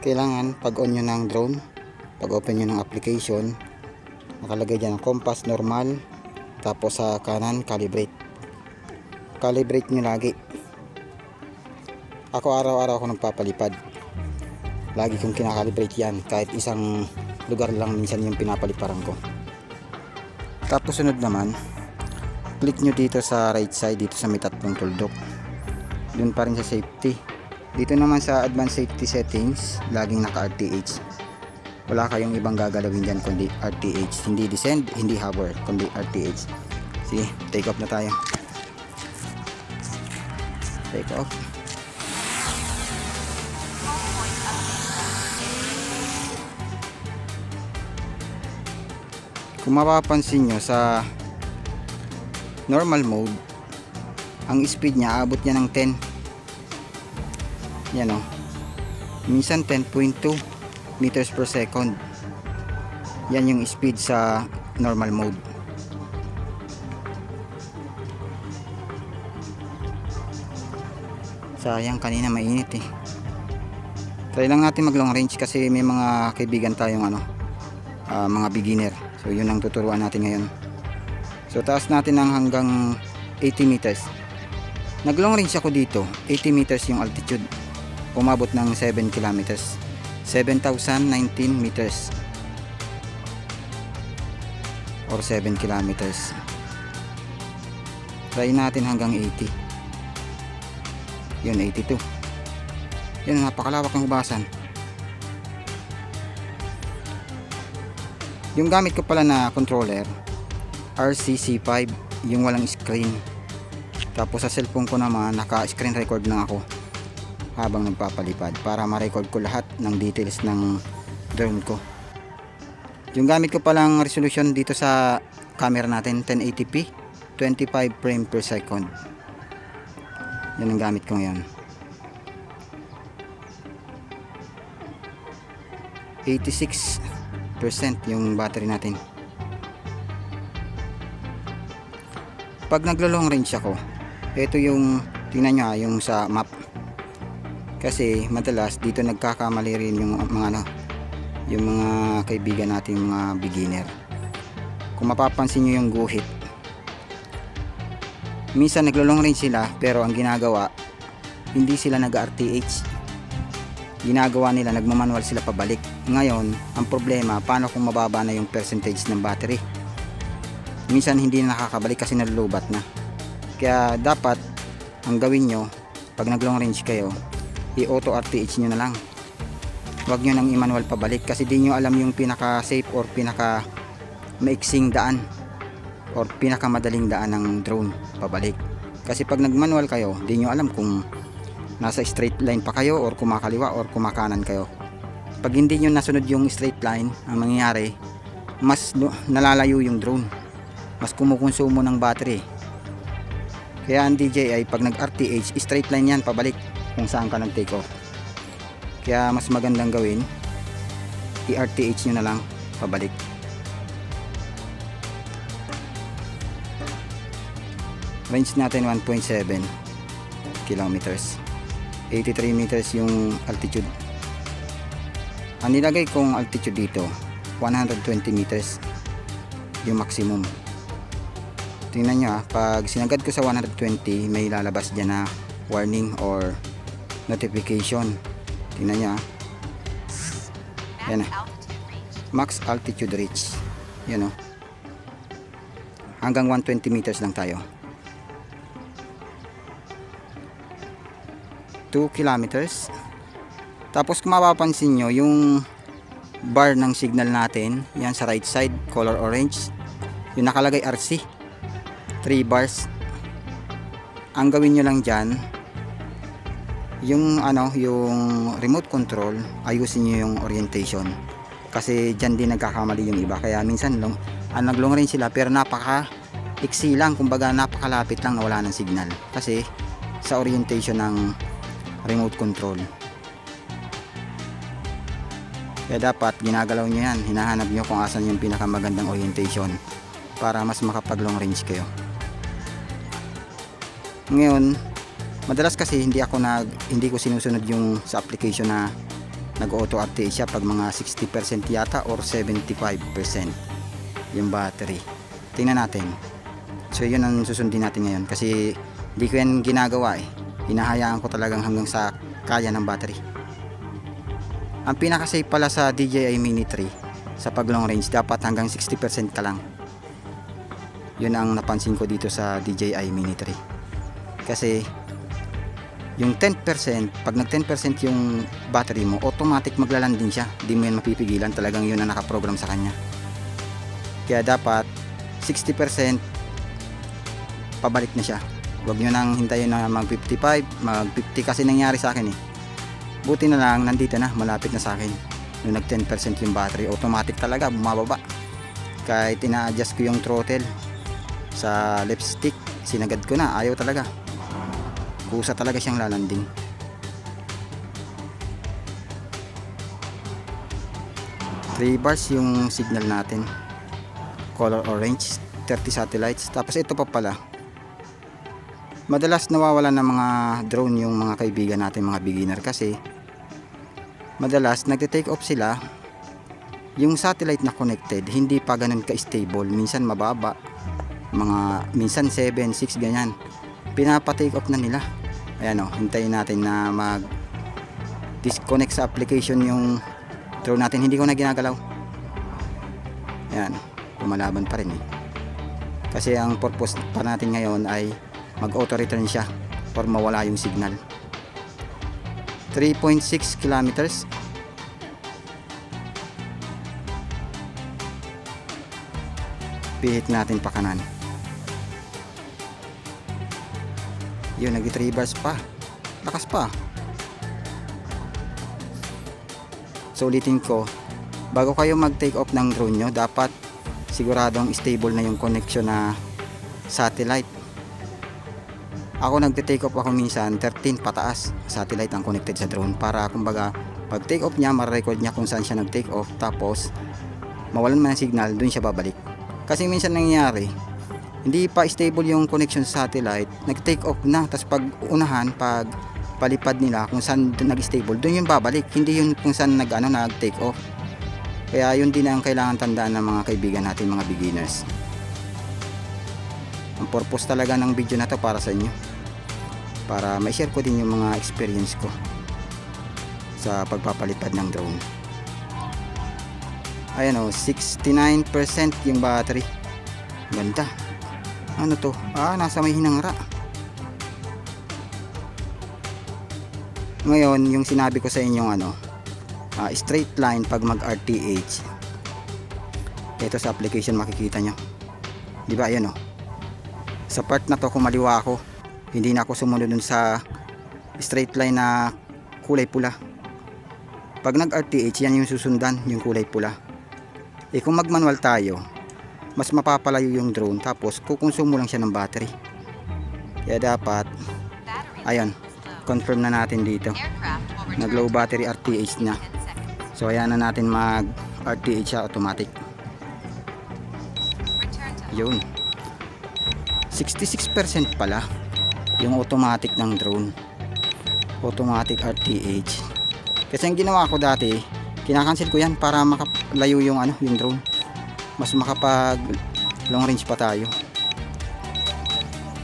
kailangan pag on nyo ng drone pag open nyo ng application nakalagay dyan ang compass normal tapos sa kanan calibrate. Calibrate nyo lagi. Ako araw-araw ako nagpapalipad. Lagi kong kinakalibrate yan kahit isang lugar lang minsan yung pinapaliparan ko. Tapos sunod naman click nyo dito sa right side dito sa may tatlong tuldok. Dun pa rin sa safety dito naman sa advanced safety settings laging naka RTH wala kayong ibang gagalawin dyan kundi RTH. Hindi descend, hindi hover kundi RTH. Sige, take off na tayo. Take off. Kung mapapansin nyo sa normal mode ang speed niya abot niya ng 10 yan o minsan 10.2 meters per second. Yan yung speed sa normal mode. Sayang kanina mainit eh. Try lang natin mag long range kasi may mga kaibigan tayong ano ah, mga beginner. So yun ang tuturuan natin ngayon. So taas natin ng hanggang 80 meters. Nag long range ako dito. 80 meters yung altitude umabot ng 7 kilometers 7,019 meters or 7 kilometers. Try natin hanggang 80 yun 82 yun napakalawak ng hubasan. Yung gamit ko pala na controller RCC5 yung walang screen. Tapos sa cellphone ko naman naka screen record lang ako habang nagpapalipad para ma-record ko lahat ng details ng drone ko. Yung gamit ko palang resolution dito sa camera natin 1080p 25 frame per second. Yan ang gamit ko ngayon. 86% yung battery natin. Pag naglo long range ako ito yung tingnan nyo ha, yung sa map kasi madalas dito nagkakamali rin yung mga ano yung mga kaibigan natin mga beginner. Kung mapapansin nyo yung guhit minsan naglo long range sila pero ang ginagawa hindi sila nag RTH ginagawa nila nagmamanual sila pabalik. Ngayon ang problema paano kung mababa na yung percentage ng battery? Minsan hindi na nakakabalik kasi nalulubat na. Kaya dapat ang gawin nyo pag nag long range kayo i-auto RTH nyo na lang. Huwag nyo nang i-manual pabalik kasi di nyo alam yung pinaka safe or pinaka maiksing daan or pinaka madaling daan ng drone pabalik. Kasi pag nag manual kayo di nyo alam kung nasa straight line pa kayo or kumakaliwa or kumakanan kayo. Pag hindi nyo nasunod yung straight line ang mangyayari mas nalalayo yung drone. Mas kumukonsumo ng battery. Kaya ang DJI pag nag RTH straight line yan pabalik kung saan ka nag take off. Kaya mas magandang gawin i-RTH nyo na lang pabalik. Range natin 1.7 kilometers. 83 meters yung altitude. Ang nilagay kong altitude dito 120 meters yung maximum. Tingnan nyo ah pag sinagad ko sa 120 may lalabas dyan na warning or notification. Tingnan nyo ah. Yan ah. Max altitude reach. Yan oh. Hanggang 120 meters lang tayo. 2 kilometers. Tapos kung mapapansin nyo yung bar ng signal natin yan sa right side color orange. Yung nakalagay RC 3 bars. Ang gawin nyo lang dyan yung ano yung remote control ayusin nyo yung orientation. Kasi dyan din nagkakamali yung iba. Kaya minsan long, ah, nag long range sila pero napaka iksi lang. Kumbaga napakalapit lang na wala ng signal. Kasi sa orientation ng remote control. Kaya dapat ginagalaw nyo yan. Hinahanap nyo kung asan yung pinakamagandang orientation para mas makapag long range kayo. Ngayon madalas kasi hindi ako nag hindi ko sinusunod yung sa application na nag-auto RTA siya pag mga 60% yata or 75% yung battery. Tingnan natin. So yun ang susundin natin ngayon kasi hindi ko yan ginagawa eh. Hinahayaan ko talagang hanggang sa kaya ng battery. Ang pinaka safe pala sa DJI Mini 3 sa pag long range dapat hanggang 60% ka lang. Yun ang napansin ko dito sa DJI Mini 3 kasi yung 10% pag nag 10% yung battery mo automatic maglalanding siya. Di mo yan mapipigilan. Talagang yun ang nakaprogram sa kanya. Kaya dapat 60% pabalik na siya. Huwag nyo nang hintayin na mag 55 mag 50 kasi nangyari sa akin eh. Buti na lang nandito na malapit na sa akin. Nung nag 10% yung battery automatic talaga bumababa. Kahit ina-adjust ko yung throttle sa left stick sinagad ko na ayaw talaga kusa talaga siyang lalanding. 3 bars yung signal natin. Color orange 30 satellites. Tapos ito pa pala. Madalas nawawalan ng mga drone yung mga kaibigan natin mga beginner. Kasi madalas nagte-take off sila. Yung satellite na connected hindi pa ganun ka-stable. Minsan mababa. Mga minsan 7, 6 ganyan. Pinapa-take off na nila ayan o hintayin natin na mag disconnect sa application yung drone natin. Hindi ko na ginagalaw. Ayan lumalaban pa rin eh. Kasi ang purpose pa natin ngayon ay mag auto return siya or mawala yung signal. 3.6 kilometers. Pihit natin pa kanan yun nag 3 bars pa. Lakas pa. So ulitin ko bago kayo mag take off ng drone nyo dapat siguradong stable na yung connection na satellite. Ako nagte take off ako minsan 13 pataas satellite ang connected sa drone. Para kumbaga pag take off niya ma-record niya kung saan siya nag take off. Tapos mawalan man ng signal dun siya babalik. Kasi minsan nangyayari hindi pa stable yung connection sa satellite. Nag take off na. Tapos pag unahan pag palipad nila kung saan nag stable dun yung babalik. Hindi yun kung saan nag ano nag take off. Kaya yun din ang kailangan tandaan ng mga kaibigan natin mga beginners. Ang purpose talaga ng video na to para sa inyo. Para ma-share ko din yung mga experience ko sa pagpapalipad ng drone. Ayan o 69% yung battery. Ganda ano to? Ah nasa may hinangara ngayon yung sinabi ko sa inyong ano ah, straight line pag mag RTH ito sa application makikita nyo. Di ba? Ayan o sa part na to kumaliwa ako hindi na ako sumunod dun sa straight line na kulay pula. Pag nag RTH yan yung susundan yung kulay pula. Eh kung mag manual tayo mas mapapalayo yung drone tapos kukonsumo lang siya ng battery. Kaya dapat ayun confirm na natin dito nag low battery RTH na. So ayan na natin mag RTH siya automatic. Yun. 66% pala yung automatic ng drone. Automatic RTH kasi ang ginawa ko dati kinakancel ko yan para makalayo yung ano yung drone mas makapag long range pa tayo.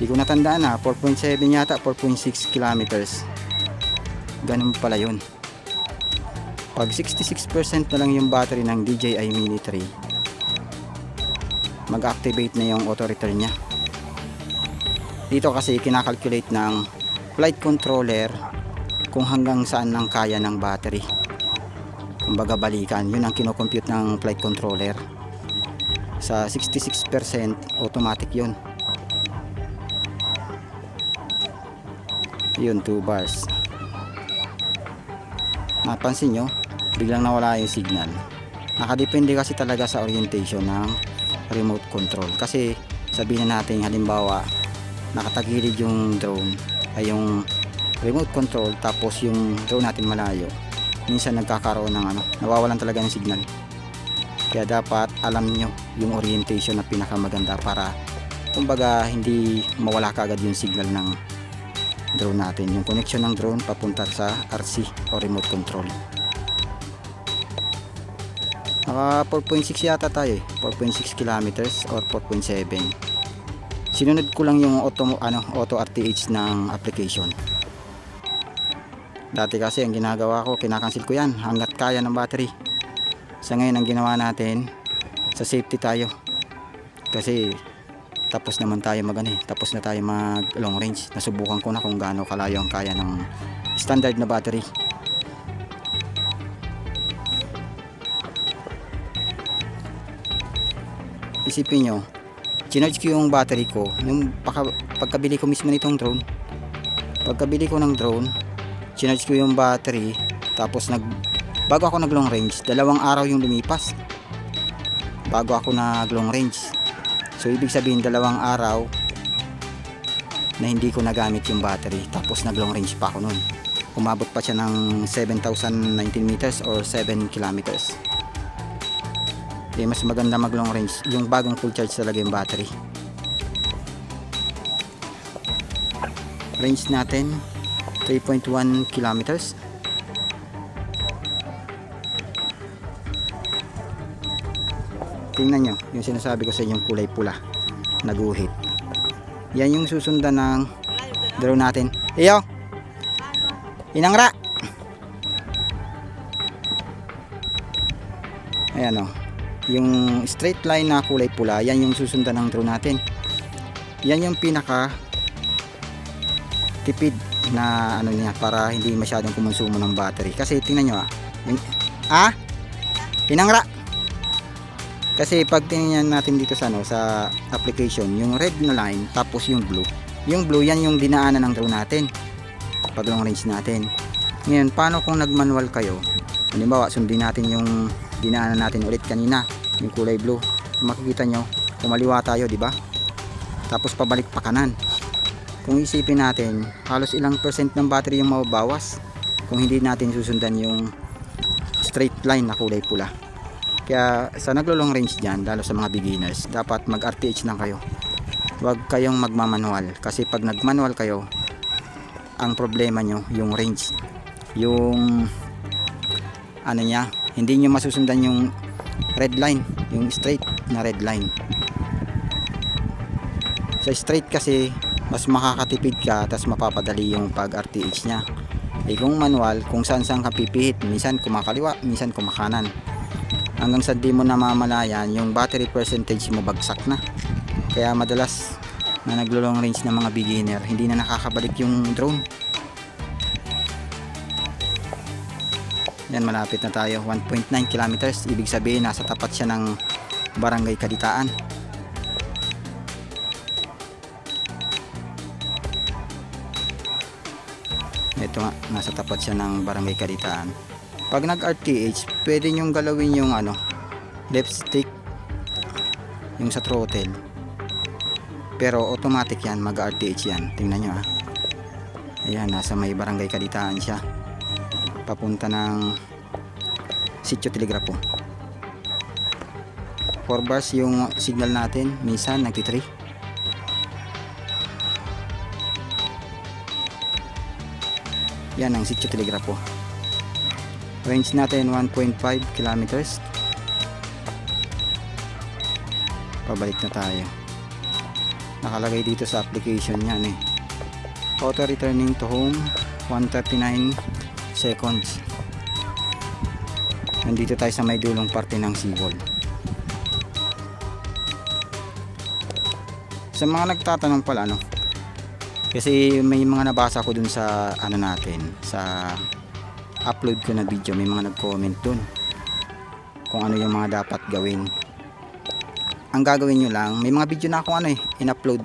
Di ko natandaan na 4.7 yata 4.6 kilometers. Ganun pala yun. Pag 66% na lang yung battery ng DJI Mini 3 mag-activate na yung auto return nya dito kasi kinakalculate ng flight controller kung hanggang saan nang kaya ng battery. Kumbaga balikan yun ang kinocompute ng flight controller sa 66% automatic yun. Yun 2 bars. Napansin nyo biglang nawala yung signal. Nakadepende kasi talaga sa orientation ng remote control. Kasi sabihin na natin halimbawa nakatagilid yung drone ay yung remote control tapos yung drone natin malayo minsan nagkakaroon ng ano nawawalan talaga ng signal kaya dapat alam nyo yung orientation na pinakamaganda para kumbaga hindi mawala kaagad yung signal ng drone natin yung connection ng drone papunta sa RC o remote control Naka 4.6 yata tayo eh. 4.6 kilometers or 4.7. Sinunod ko lang yung auto, ano, auto RTH ng application. Dati kasi ang ginagawa ko, kinakancel ko yan hanggat kaya ng battery. Sa ngayon ang ginawa natin, sa safety tayo. Kasi tapos naman tayo mag ano, eh, tapos na tayo mag long range. Nasubukan ko na kung gaano kalayo ang kaya ng standard na battery. Isipin nyo, chinarge ko yung battery ko, yung pagkabili ko mismo nitong drone. Pagkabili ko ng drone, chinarge ko yung battery, tapos nag, bago ako nag long range, dalawang araw yung lumipas. Bago ako nag long range. So ibig sabihin dalawang araw na hindi ko nagamit yung battery tapos nag long range pa ako nun. Umabot pa siya ng 7,019 meters or 7 kilometers. Eh, mas maganda mag long range yung bagong full charge talaga yung battery. Range natin 3.1 kilometers. Tingnan nyo, yung sinasabi ko sa inyong kulay pula, naguhit. Yan yung susundan ng drone natin. Iyo! Inangra! Ayan o. Yung straight line na kulay pula, yan yung susundan ng drone natin. Yan yung pinaka tipid na ano niya para hindi masyadong kumonsumo ng battery. Kasi tingnan nyo ah. Ah? Inangra! Kasi pag tingnan natin dito sa ano sa application, yung red na line tapos yung blue. Yung blue yan yung dinaanan ng drone natin. Pag long range natin. Ngayon, paano kung nag-manual kayo? Halimbawa, sundin natin yung dinaanan natin ulit kanina, yung kulay blue. Makikita nyo, kumaliwa tayo, di ba? Tapos pabalik pa kanan. Kung isipin natin, halos ilang percent ng battery yung mababawas kung hindi natin susundan yung straight line na kulay pula. Kaya sa naglo-long range dyan, lalo sa mga beginners, dapat mag-RTH lang kayo. Huwag kayong magmamanual. Kasi pag nagmanual kayo, ang problema nyo, yung range. Yung ano niya, hindi nyo masusundan yung red line, yung straight na red line. Sa straight kasi, mas makakatipid ka, tapos mapapadali yung pag-RTH niya. Eh kung manual, kung saan saan ka pipihit, minsan kumakaliwa, minsan kumakanan hanggang sa di mo namamalayan yung battery percentage mo bagsak na. Kaya madalas na naglo long range ng mga beginner hindi na nakakabalik yung drone. Yan malapit na tayo. 1.9 kilometers. Ibig sabihin nasa tapat siya ng barangay Kaditaan. Ito nga nasa tapat siya ng barangay Kaditaan pag nag RTH pwede nyong galawin yung ano left stick yung sa throttle. Pero automatic yan mag RTH yan. Tingnan nyo ah. Ayan nasa may barangay kalitaan siya. Papunta ng sitio telegrapo 4 bars yung signal natin. Minsan nagti 3 yan ang sitio telegrapo range natin 1.5 kilometers. Pabalik na tayo. Nakalagay dito sa application yan eh. Auto returning to home 139 seconds. Nandito tayo sa may dulong parte ng seawall sa mga nagtatanong pala no kasi may mga nabasa ko dun sa ano natin sa upload ko na video may mga nag-comment dun kung ano yung mga dapat gawin. Ang gagawin nyo lang may mga video na ako ano eh in-upload.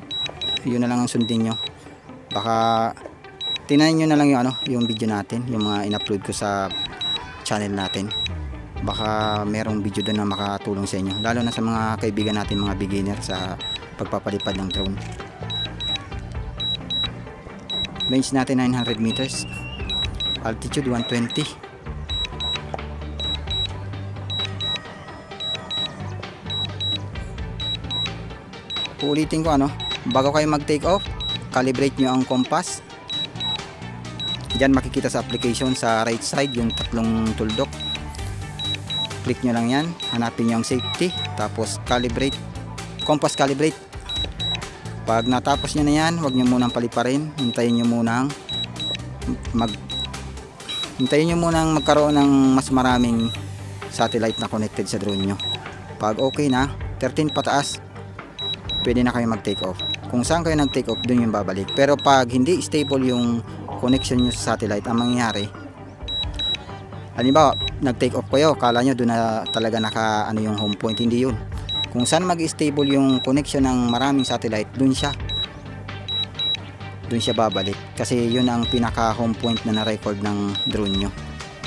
Yun na lang ang sundin nyo. Baka tinayin nyo na lang yung ano yung video natin yung mga in-upload ko sa channel natin. Baka merong video doon na makatulong sa inyo lalo na sa mga kaibigan natin mga beginner sa pagpapalipad ng drone. Range natin 900 meters altitude 120 ulitin ko ano bago kayo mag take off calibrate nyo ang compass. Dyan makikita sa application sa right side yung tatlong tuldok. Click nyo lang yan hanapin nyo ang safety tapos calibrate compass calibrate. Pag natapos nyo na yan huwag nyo munang paliparin hintayin nyo munang mag hintayin nyo munang magkaroon ng mas maraming satellite na connected sa drone nyo. Pag okay na 13 pataas pwede na kayo mag take off. Kung saan kayo nag take off dun yung babalik. Pero pag hindi stable yung connection nyo sa satellite ang mangyayari halimbawa nag take off kayo kala nyo doon na talaga naka ano yung home point hindi yun. Kung saan mag stable yung connection ng maraming satellite dun siya dun siya babalik. Kasi yun ang pinaka home point na na-record ng drone nyo.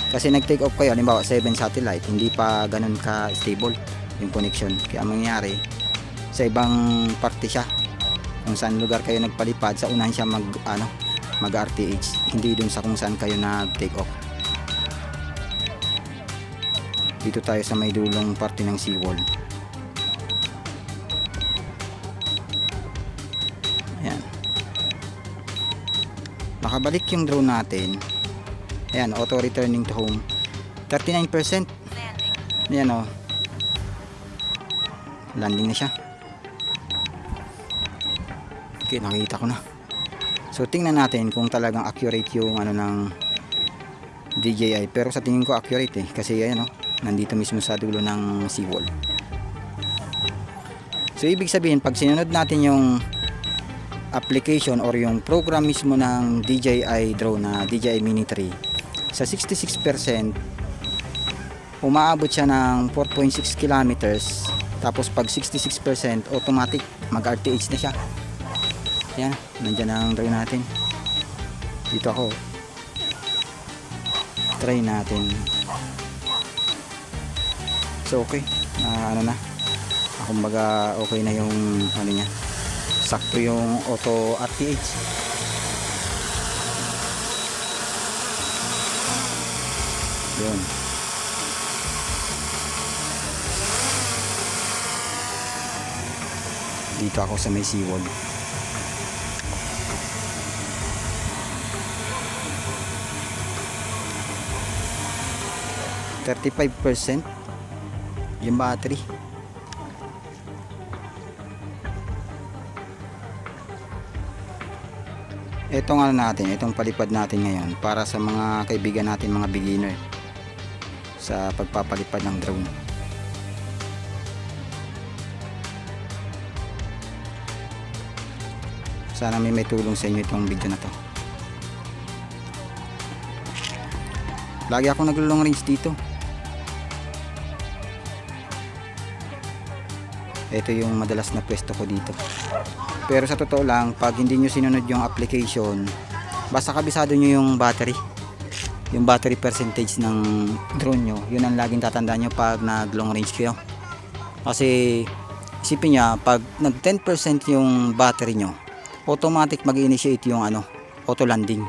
Kasi nag take off kayo halimbawa 7 satellite hindi pa ganun ka stable yung connection. Kaya ang mangyayari sa ibang parte siya kung saan lugar kayo nagpalipad sa unahan siya mag ano mag RTH hindi dun sa kung saan kayo nag take off. Dito tayo sa may dulong parte ng seawall nakabalik yung drone natin. Ayan auto returning to home. 39% ayan o landing na siya. Okay nakita ko na. So tingnan natin kung talagang accurate yung ano ng DJI pero sa tingin ko accurate eh. Kasi ayan o nandito mismo sa dulo ng seawall. So ibig sabihin pag sinunod natin yung application or yung program mismo ng DJI drone na DJI Mini 3 sa 66% umaabot siya ng 4.6 kilometers. Tapos pag 66% automatic mag RTH na siya. Yan nandyan ang drone natin. Dito ako. Try natin. So okay. Ah, ano na? Ah, kumbaga okay na yung ano niya sakto yung auto RTH yun. Dito ako sa may seawall. Thirty-five percent yung battery itong ano natin, itong palipad natin ngayon para sa mga kaibigan natin mga beginner sa pagpapalipad ng drone. Sana may may tulong sa inyo itong video na to. Lagi ako naglo-long range dito. Ito yung madalas na pwesto ko dito. Pero sa totoo lang, pag hindi nyo sinunod yung application, basta kabisado nyo yung battery. Yung battery percentage ng drone nyo, yun ang laging tatandaan nyo pag nag long range kayo. Kasi isipin nyo, pag nag 10% yung battery nyo, automatic mag-initiate yung ano, auto landing.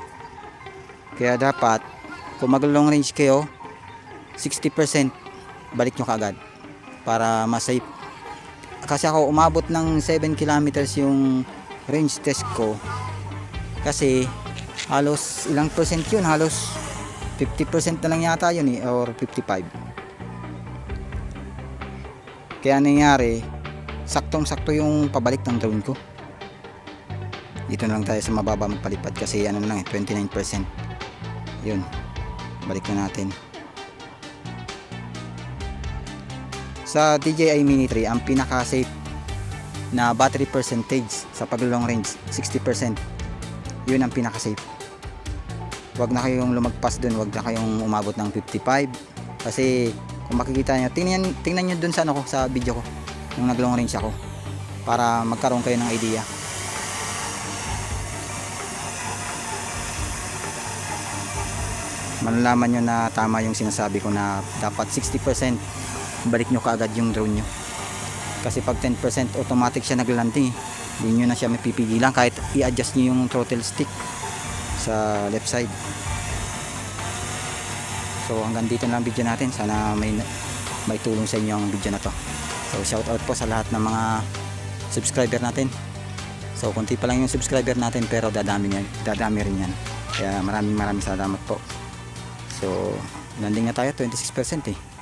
Kaya dapat, kung mag long range kayo, 60% balik nyo kaagad para mas safe kasi ako umabot ng 7 kilometers yung range test ko. Kasi halos ilang percent yun? Halos 50% na lang yata yun eh or 55 kaya nangyari saktong sakto yung pabalik ng drone ko. Dito na lang tayo sa mababa magpalipad kasi ano na lang eh 29% yun balik na natin sa DJI Mini 3 ang pinaka safe na battery percentage sa pag long range 60% yun ang pinaka safe wag na kayong lumagpas dun wag na kayong umabot ng 55 kasi kung makikita nyo tingnan, tingnan nyo dun sa, ano ko, sa video ko nung nag long range ako para magkaroon kayo ng idea. Malalaman nyo na tama yung sinasabi ko na dapat 60% balik nyo kaagad yung drone nyo. Kasi pag 10% automatic siya naglanding eh. hindi nyo na siya mapipigilan kahit i-adjust nyo yung throttle stick sa left side. So hanggang dito lang video natin. Sana may may tulong sa inyo ang video na to. So shout out po sa lahat ng mga subscriber natin. So konti pa lang yung subscriber natin pero dadami, yan, dadami rin yan. Kaya maraming maraming salamat po. So landing na tayo 26% eh